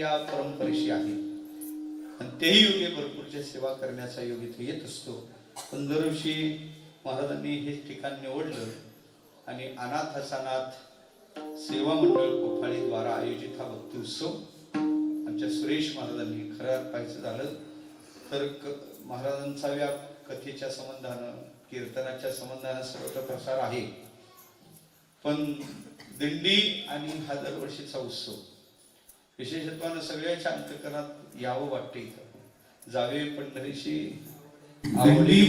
या परंपरेशी आहे. आणि तेही योगे भरपूरच्या सेवा करण्याचा योग इथे येत असतो. पण दरवर्षी महाराजांनी हे ठिकाण निवडलं आणि अनाथ असानाथ सेवा मंडळ कोफाळीद्वारा आयोजित हा भक्ती उत्सव आमच्या सुरेश महाराजांनी खरं पाहायचं झालं. तर क महाराजांचा व्याप कथेच्या संबंधानं कीर्तनाच्या संबंधानं सर्वत्र प्रसार आहे. पण दिंडी आणि हा दरवर्षीचा उत्सव विशेषत्वानं सगळ्याच्या अंतकरणात यावं वाटते इथं. जावे पंढरीशी. आषाढी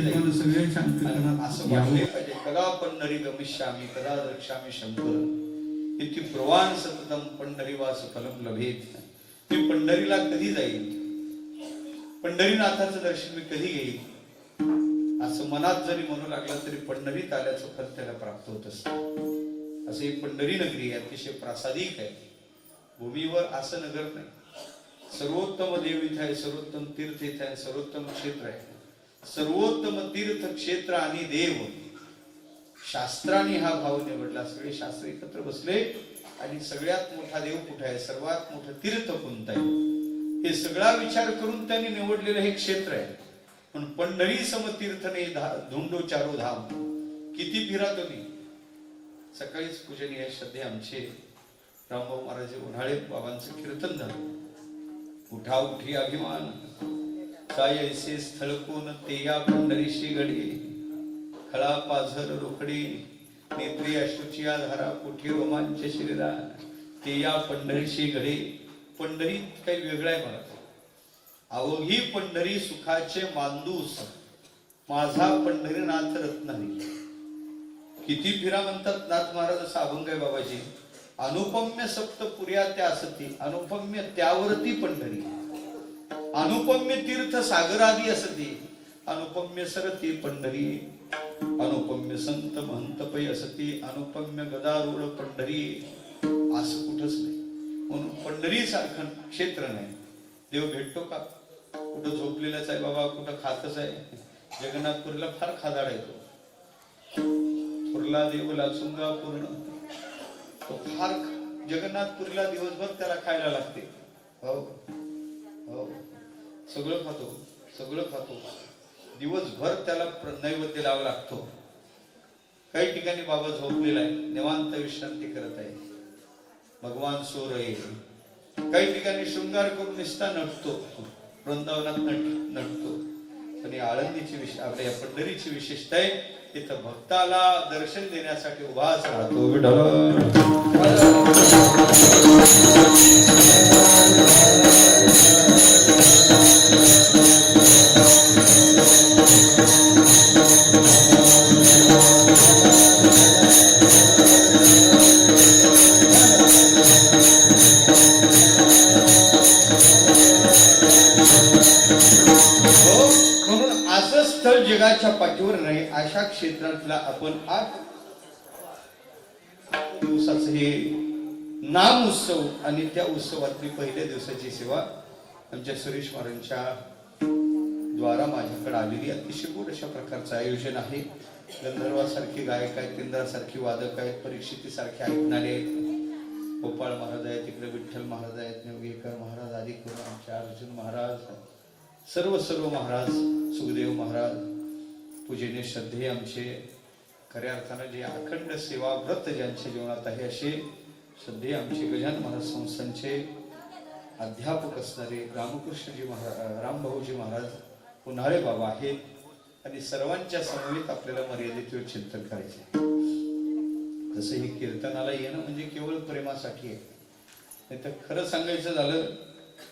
जाईल. सगळ्याच्या असं वाटले पाहिजे कदा पंढरी गमिष्यामी कदा द्रक्ष्यामी शंकर. इति प्रवान सततम पंढरीवास फलम लभेत. मी पंढरीला कधी जाईल पंढरीनाथाचं दर्शन मी कधी घेईल असं मनात जरी म्हणू लागलं तरी पंढरीत आल्याचं फल त्याला प्राप्त होत असतं. असं ही पंढरी नगरी आहे अतिशय प्रासादिक आहे. भूमीवर असं नगर नाही. सर्वोत्तम देव आहे सर्वोत्तम तीर्थ इथे आहे सर्वोत्तम क्षेत्र आहे. सर्वोत्तम तीर्थ क्षेत्र आणि देव. शास्त्राने हा भाव निवडला. सगळे शास्त्र एकत्र बसले आणि सगळ्यात मोठा देव कुठे आहे? सर्वात मोठं तीर्थ कोणतं आहे? हे सगळा विचार करून त्यांनी निवडलेलं हे क्षेत्र आहे. पण पंढरी समतीर्थने धा- धुंडो चारो धाम. किती फिरा तुम्ही? सकाळीच पूजनीय श्रद्धे आमचे. रामभाऊ महाराज उन्हाळे बाबांचं कीर्तन झालं. उठा उठी अभिमान. काय ऐसे स्थळ कोण ते या पंढरीशी गडी खळा पाझर रोकडी. नेत्री अश्रुची धारा कुठे रोमांच शरीरा ते या पंढरीशी घडे. पंढरी काही वेगळं आहे मला. अवघी पंढरी सुखाचे मांदूस माझा पंढरीनाथ रत्नारी किती फिरा म्हणतात नाथ महाराज असं अभंग आहे बाबाजी? अनुपम्य सप्त पुर्या त्या असती अनुपम्य त्यावरती पंढरी अनुपम्य तीर्थ सागरादी असती अनुपम्य सरती पंढरी अनुपम्य संत महंत पै असती अनुपम्य गदारूढ पंढरी असं कुठंच नाही. म्हणून पंढरी सारखं क्षेत्र नाही. देव भेटतो का? कुठं झोपलेलाच आहे बाबा कुठं खातच आहे. जगन्नाथपुरीला फार खादाड येतो पुरला देव लाचुंगा पूर्ण. तो फार जगन्नाथ जगन्नाथपुरीला दिवसभर त्याला खायला लागते. हो हो. सगळं खातो सगळं खातो. दिवसभर त्याला नैवेद्य लावा लागतो. काही ठिकाणी बाबा झोपलेला आहे. निवांत विश्रांती करत आहे. भगवान सोर आहे काही ठिकाणी शृंगार करून निसता नटतो. वृंदावनात नट नटतो. ही आळंदीची विशेष आपल्या या पंढरीची विशेषता आहे तिथं भक्ताला दर्शन देण्यासाठी उभाच राहतो अशा क्षेत्रातला आपण आठ दिवसाचं हे नाम उत्सव आणि त्या उत्सवातली पहिल्या दिवसाची सेवा आमच्या सुरेश महाराजांच्या द्वारा माझ्याकडे आलेली. अतिशय गोड अशा प्रकारचं आयोजन आहे. गंधर्वासारखे गायक आहेत केंद्रासारखी वादक आहेत परीक्षितीसारखे ऐकणारे आहेत. गोपाळ महाराज आहेत तिकडे विठ्ठल महाराज आहेत नेवगेकर महाराज आदी करून आमचे अर्जुन महाराज सर्व सर्व महाराज सुखदेव महाराज. पूजेने श्रद्धे आमचे खऱ्या अर्थानं जे अखंड सेवा व्रत ज्यांच्या जीवनात आहे असे श्रद्धे आमचे गजान महाराज संस्थांचे अध्यापक असणारे रामकृष्णजी महाराज रामभाऊजी महाराज उन्हाळे बाबा आहेत. आणि सर्वांच्या समवेत आपल्याला मर्यादित वेळ चिंतन करायचे तसं हे कीर्तनाला येणं म्हणजे केवळ प्रेमासाठी आहे. नाही तर खरं सांगायचं झालं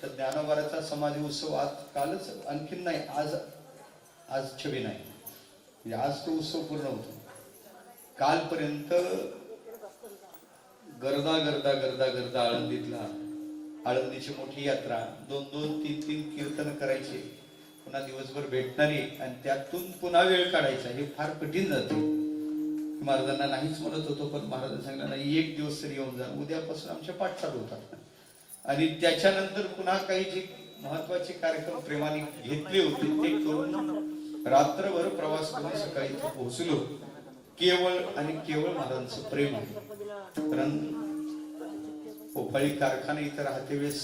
तर ज्ञानोबाराचा समाधी उत्सव आज कालच आणखीन नाही आज आज छबी नाही. म्हणजे आज तो उत्सव पूर्ण होतो. कालपर्यंत गर्दा गर्दा गर्दा गर्दा आळंदीतला आळंदीची मोठी यात्रा दोन दोन तीन तीन कीर्तन करायचे. पुन्हा दिवसभर भेटणारी आणि त्यातून पुन्हा वेळ काढायचा हे फार कठीण जाते. महाराजांना नाहीच म्हणत होतो पण महाराजांनी सांगितलं नाही एक दिवस तरी येऊन जा. उद्यापासून आमच्या पाठ चालू होतात. आणि त्याच्यानंतर पुन्हा काही जे महत्त्वाचे कार्यक्रम प्रेमाने घेतले होते ते करून रात्रभर प्रवास करून सकाळी इथे पोहोचलो. केवळ आणि केवळ महाराजांचं प्रेम आहे. कारण पोफाळी कारखाना इथं राहते वेळेस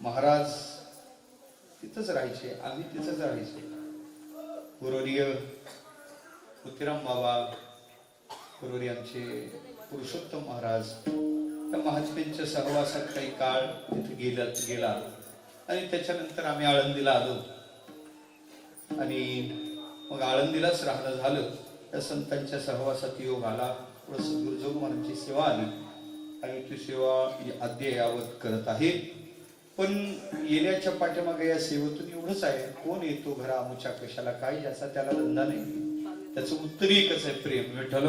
महाराज तिथंच राहायचे आम्ही तिथंच राहायचे. गुरुवर्य मोतीराम बाबा गुरुवर्य आमचे पुरुषोत्तम महाराज त्या महात्म्यांच्या सहवासात काही काळ तिथे गेला गेला. आणि त्याच्यानंतर आम्ही आळंदीला आलो. आणि मग आळंदीलाच राहणं झालं. त्या संतांच्या सहवासात योग आला. थोडस गुरुजो महाराजांची सेवा आली. आणि ती सेवा अद्ययावत करत आहे. पण येण्याच्या पाठीमागे या सेवेतून एवढंच आहे. कोण येतो घरा आमच्या कशाला काय याचा त्याला धंदा नाही. त्याचं उत्तर एकच आहे? प्रेम. विठ्ठल.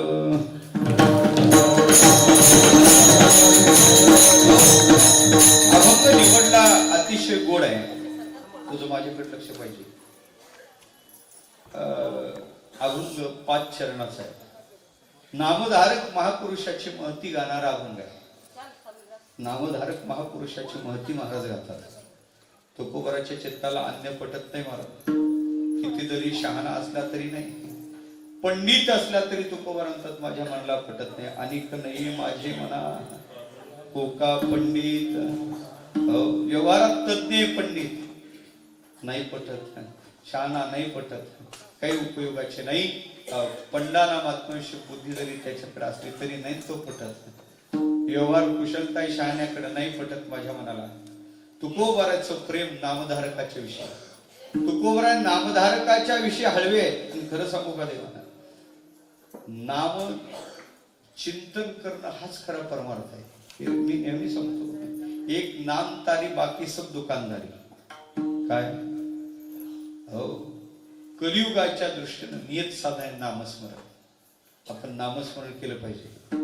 अभंग निवडला अतिशय गोड आहे. तुझं माझ्याकडे लक्ष पाहिजे. अभंग पाच चरणाचा आहे. नामधारक महापुरुषाची महती गाणारा अभंग आहे. नामधारक महापुरुषाची महती महाराज गातात. तुकोबराच्या चित्ताला अन्य पटत नाही महाराज किती जरी शहाणा असला तरी नाही. पंडित असला तरी तुकोबर म्हणतात माझ्या मनाला पटत नाही. अनेक नाही माझे मना. कोका पंडित. हो, व्यवहारात तज्ञ पंडित. नाही पटत नाही. शहाणा नाही पटत काही उपयोगाचे नाही. पंडाना मात्मविषय बुद्धी जरी त्याच्याकडे असली तरी नाही तो पटत. व्यवहार कुशलता शहाण्याकडे नाही पटत माझ्या मनाला. तुकोबाराचं प्रेम नामधारकाच्या विषयी. तुकोबरा नामधारकाच्या विषयी हळवे खरं सांगू का देवाना नाम चिंतन करणं हाच खरा परमार्थ आहे. हे मी नेहमी सांगतो. एक नाम तारी बाकी सब दुकानदारी. काय? हो? कलियुगाच्या दृष्टीनं नियत आहे नामस्मरण. आपण नामस्मरण केलं पाहिजे.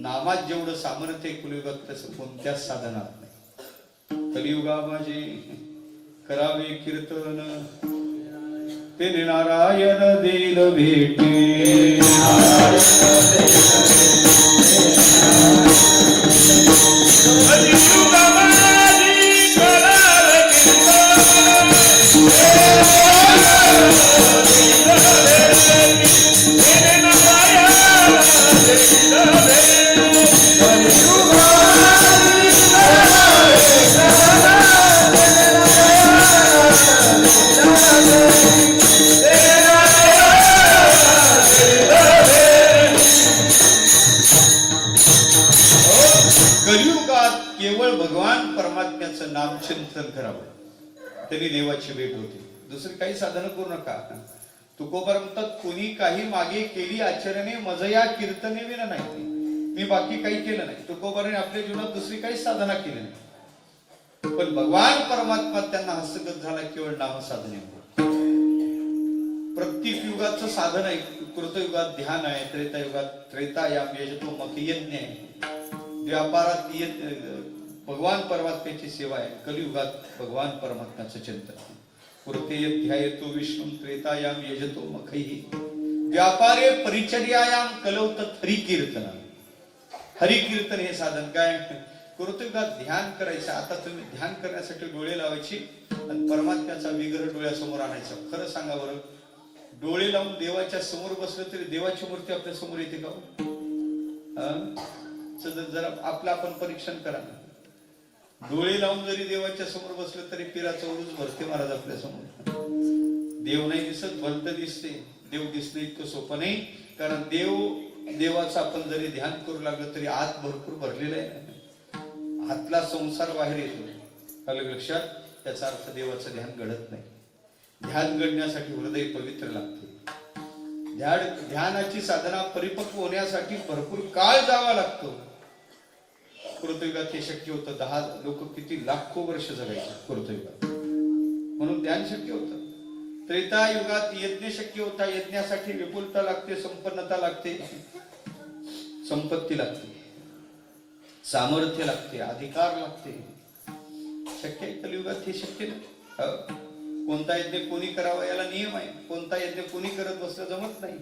नामात जेवढं सामर्थ्य कलियुगात तसं कोणत्याच साधनात नाही. कलियुगा माझे करावे कीर्तन. ते नारायण देल भेटे. कलियुगात केवळ भगवान परमात्म्याचं नाम चिंतन करावं. तरी देवाची भेट होती. दुसरी काही साधनं करू नका तुकोबार म्हणतात कोणी काही मागे केली आचरणे मजया कीर्तने विन नाही. मी बाकी काही केलं नाही. तुकोबाराने आपल्या जीवनात दुसरी काही साधना केली नाही. पण भगवान परमात्मा त्यांना हस्तगत झाला केवळ नाम साधने प्रत्येक युगाचं साधन आहे. कृतयुगात ध्यान आहे त्रेता युगात त्रेता या यजतो तो यज्ञ आहे. व्यापारात भगवान परमात्म्याची सेवा आहे. कलियुगात भगवान परमात्म्याचं चिंतन. कृते ध्यायतो विष्णू त्रेतायाम यजतो मखैही व्यापारे परिचर्यायाम कलवत हरिकीर्तन. हरिकीर्तन हे साधन काय? कृतयुगात ध्यान करायचं आता तुम्ही ध्यान करण्यासाठी डोळे लावायची आणि परमात्म्याचा विग्रह डोळ्यासमोर आणायचा. खरं सांगा बरं डोळे लावून देवाच्या समोर बसलं तरी देवाची मूर्ती आपल्यासमोर येते का हो? जर- जरा आपलं आपण परीक्षण करा. ना डोळे लावून जरी देवाच्या समोर बसलं तरी पिराचा उरूच भरते महाराज आपल्यासमोर. देव नाही दिसत भलत दिसते. देव दिसणं इतकं सोपं नाही कारण देव देवाचं आपण जरी ध्यान करू लागलं तरी आत भरपूर भरलेलं आहे. आतला संसार बाहेर येतो. अलग लक्षात त्याचा अर्थ देवाचं ध्यान घडत नाही. ध्यान घडण्यासाठी हृदय पवित्र लागते. ध्यान ध्यानाची साधना परिपक्व होण्यासाठी भरपूर काळ जावा लागतो. कृतयुगात हे शक्य होतं. दहा लोक किती लाखो वर्ष जगायचे कृतयुगात म्हणून ज्ञान शक्य होतं. त्रेता युगात यज्ञ शक्य होता. यज्ञासाठी विपुलता लागते संपन्नता लागते संपत्ती लागते सामर्थ्य लागते अधिकार लागते. शक्य आहे कलियुगात हे शक्य नाही. कोणता यज्ञ कोणी करावा याला नियम आहे. कोणता यज्ञ कोणी करत बसलं जमत नाही.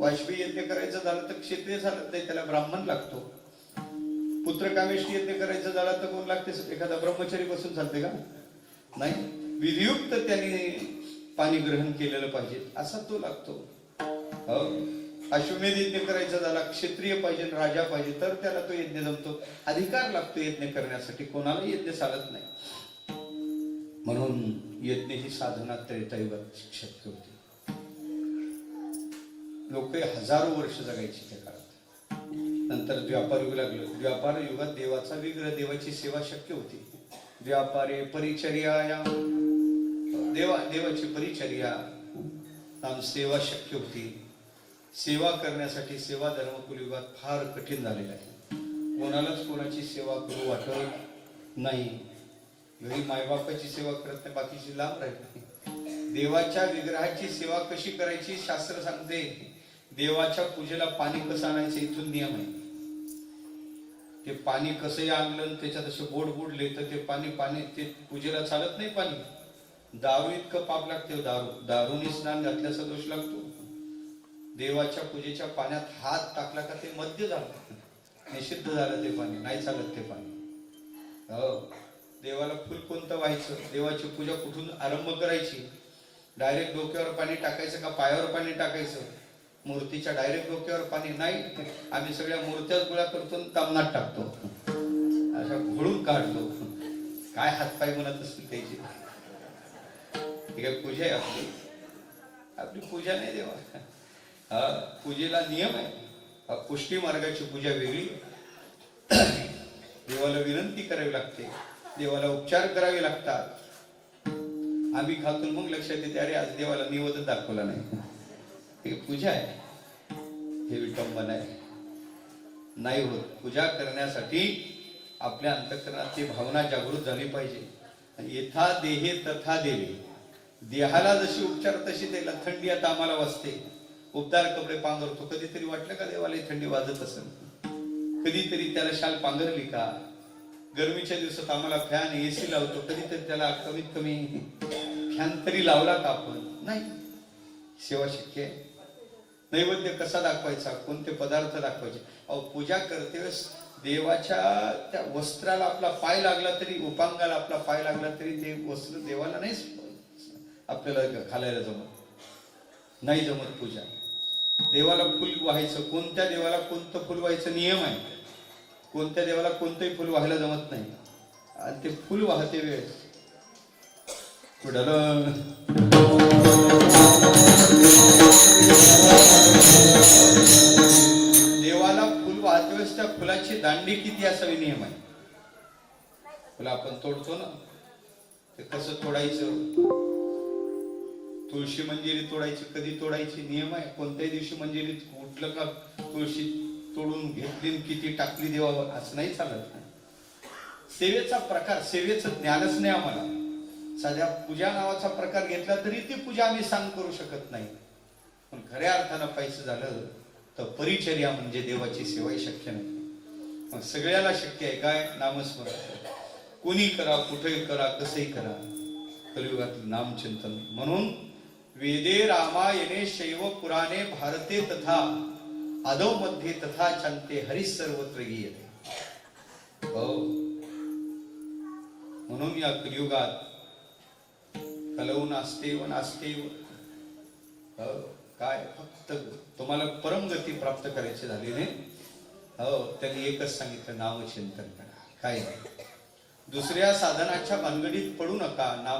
वाजपेयी यज्ञ करायचं झालं तर क्षत्रिय झालं नाही त्याला ब्राह्मण लागतो. पुत्रकामेष्टी यज्ञ करायचं झाला तर कोण लागते? एखादा ब्रह्मचारी बसून चालते का? नाही. विधियुक्त त्यांनी पाणी ग्रहण केलेलं पाहिजे. असा तो लागतो. हो. अश्वमेध यज्ञ करायचा झाला क्षेत्रीय पाहिजे राजा पाहिजे तर त्याला तो यज्ञ जमतो. अधिकार लागतो यज्ञ करण्यासाठी. कोणाला यज्ञ चालत नाही. म्हणून यज्ञ ही साधना त्रेतायुगात शक्य होती. लोक हजारो वर्ष जगायची त्या काळात. नंतर व्यापार युग लागलं. व्यापार युगात देवाचा विग्रह देवाची सेवा शक्य होती. व्यापारे परिचर्या या. देवा देवाची परिचर्या. नाम सेवा शक्य होती. सेवा करण्यासाठी सेवा धर्मकुल युगात फार कठीण झालेलं आहे. कोणालाच कोणाची सेवा करू वाटत नाही. घरी मायबापाची सेवा करत नाही बाकीची लांब राहील देवाच्या विग्रहाची सेवा कशी करायची शास्त्र सांगते. देवाच्या पूजेला पाणी कसं आणायचं इथून नियम आहे. ते पाणी कसंही आणलं आणि त्याच्यात असे बोट बुडले तर ते पाणी पाणी ते पूजेला चालत नाही पाणी. दारू इतकं पाप लागते दारू दारूने स्नान घातल्याचा दोष लागतो. देवाच्या पूजेच्या पाण्यात हात टाकला का ते मध्य झालं. निषिद्ध झालं ते पाणी नाही चालत ते पाणी. हो देवाला फुल कोणतं व्हायचं? देवाची पूजा कुठून आरंभ करायची? डायरेक्ट डोक्यावर पाणी टाकायचं का पायावर पाणी टाकायचं? मूर्तीच्या डायरेक्ट डोक्यावर पाणी नाही आम्ही सगळ्या मूर्त्याच गोळा करतो आणि तामनात टाकतो. अशा घोळून काढतो. काय हातपाय म्हणत असतील त्याची? ही काय पूजा आहे आपली? आपली पूजा नाही देवा. हा पूजेला नियम आहे. पुष्टी मार्गाची पूजा वेगळी. देवाला विनंती करावी लागते. देवाला उपचार करावे लागतात. आम्ही खातून मग लक्षात येते अरे आज देवाला निवदच दाखवला नाही. हे पूजा आहे. हे विटंबन आहे. नाही होत. पूजा करण्यासाठी आपल्या अंतकरणाची भावना जागृत झाली पाहिजे. आणि यथा देहे तथा देवे. देहाला जशी उपचार तशी त्याला थंडी आता आम्हाला वाजते. उबदार कपडे पांघरतो. कधीतरी वाटलं का देवाला थंडी वाजत असेल? कधीतरी त्याला शाल पांघरली का? गरमीच्या दिवसात आम्हाला फॅन एसी लावतो. कधीतरी त्याला कमीत कमी फॅन तरी लावला का आपण? नाही. सेवा शक्य आहे नैवेद्य कसा दाखवायचा? कोणते पदार्थ दाखवायचे? अहो पूजा करते वेळेस देवाच्या त्या वस्त्राला आपला पाय लागला तरी उपांगाला आपला पाय लागला तरी ते वस्त्र देवाला नाही आपल्याला घालायला जमत. नाही जमत पूजा. देवाला फुल व्हायचं कोणत्या देवाला कोणतं फुल व्हायचं नियम आहे? कोणत्या देवाला कोणतंही फुल व्हायला जमत नाही. आणि ते फुल वाहते वेळेस. पुढं वाहते फुलाची दांडी किती असावी नियम आहे फुल आपण तोडतो ना. ते कसं तोडायचं? तुळशी मंजिरी तोडायची कधी तोडायची? नियम आहे कोणत्याही दिवशी मंजिरीत उठलं का तुळशी तोडून घेतली किती टाकली देवावर असं नाही चालत सेवेचा प्रकार सेवेचं ज्ञानच नाही आम्हाला. साध्या पूजा नावाचा प्रकार घेतला तरी ती पूजा आम्ही सांग करू शकत नाही. पण खऱ्या अर्थानं पाहिजे झालं तर परिचर्या म्हणजे देवाची सेवाही शक्य नाही. मग सगळ्याला शक्य आहे काय? नामस्मरण कोणी करा कुठेही करा कसंही करा. कलियुगातील नामचिंतन. म्हणून वेदे रामायणे शैव पुराणे भारते तथा आदवमध्ये तथा चांते हरी सर्वत्र गीयते. हो. म्हणून या कलियुगात कलौ नास्ते व नास्ते व हो. काय फक्त तुम्हाला परमगती प्राप्त करायची झाली नाही. हो त्यांनी एकच सांगितलं नामचिंतन करा. काय नाही. दुसऱ्या साधनाच्या भानगडीत पडू नका. नाम